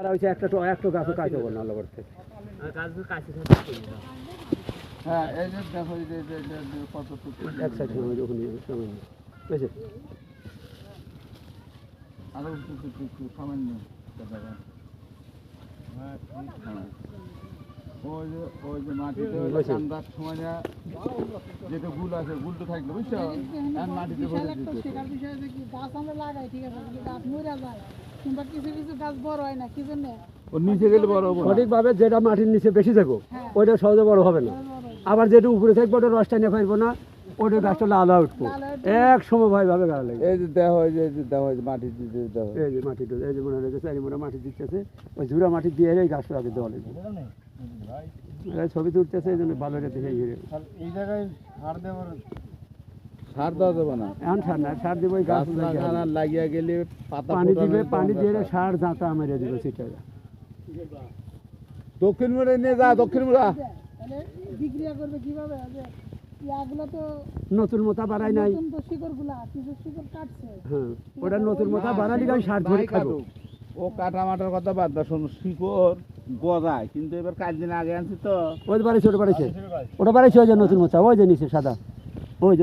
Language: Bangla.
আর হচ্ছে একটা তো একটা গাছও কাজ হবে না আল্লাহ করতে হ্যাঁ এই যে দেখো এই যে- যে- যে- যে এক সাইড সময় যখন সামান্য বুঝেছে আরও একটু একটু সামান্য। হ্যাঁ। ওই যে ওই যে মাটিতে ওই যে সময় না যেটা গুল আছে গুলটা থাকল বুঝছ? আর মাটিতে ভরে দিতে। শেখার বিষয় আছে কি গাছ আমরা লাগাই ঠিক আছে গাছ মরে যায়। কিংবা কিছু কিছু গাছ বড় হয় না কি জন্য? নিচে গেলে বড় হব সঠিকভাবে যেটা মাটির নিচে বেশি থাকো হ্যাঁ। ওইটা সহজে বড় হবে না। আবার যেটা উপরে থাকবে ওটা রসটা নিয়ে পারব না ওটা গাছটা লাল হয়ে উঠবো। এক সময় ভাই ভাবে গাড়া লাগবে। এই যে দেখো এই যে এই যে দেখো এই যে মাটি দিতে দেখো। এই যে মাটি এই যে মনে রেখেছে এই মনে মাটি দিতেছে ওই ঝুড়া মাটি দিয়ে এই গাছটা আগে দেওয়া লাগবে। ছবি তুলতেছে এই জন্য ভালো রেখে এই জায়গায় সার দেবো সার দেওয়া যাবে না। এখন সার না সার দিব ওই গাছ গাছ লাগিয়ে। গেলে পানি দিবে পানি দিয়ে সার জাঁতা মেরে দিবে সেটা দক্ষিণ মুড়ে নিয়ে যা দক্ষিণ মুড়া বিক্রিয়া করবে কীভাবে? যে ইয়াগুলো তো নতুন মোতা বাড়াই নাই। কাটছে। হ্যাঁ ওটা নতুন মোতা বাড়ালি আমি সার ধরে খাব। ও কাটা মাটার কথা বাদ দা শোনো শিকড় গজায় কিন্তু এবার কাজ দিন আগে আনছি তো। ওই বাড়িছে ওটা বাড়িছে ওটা বাড়িছে ওই যে নতুন মোতা ওই যে নিচে সাদা। ওই যে ওই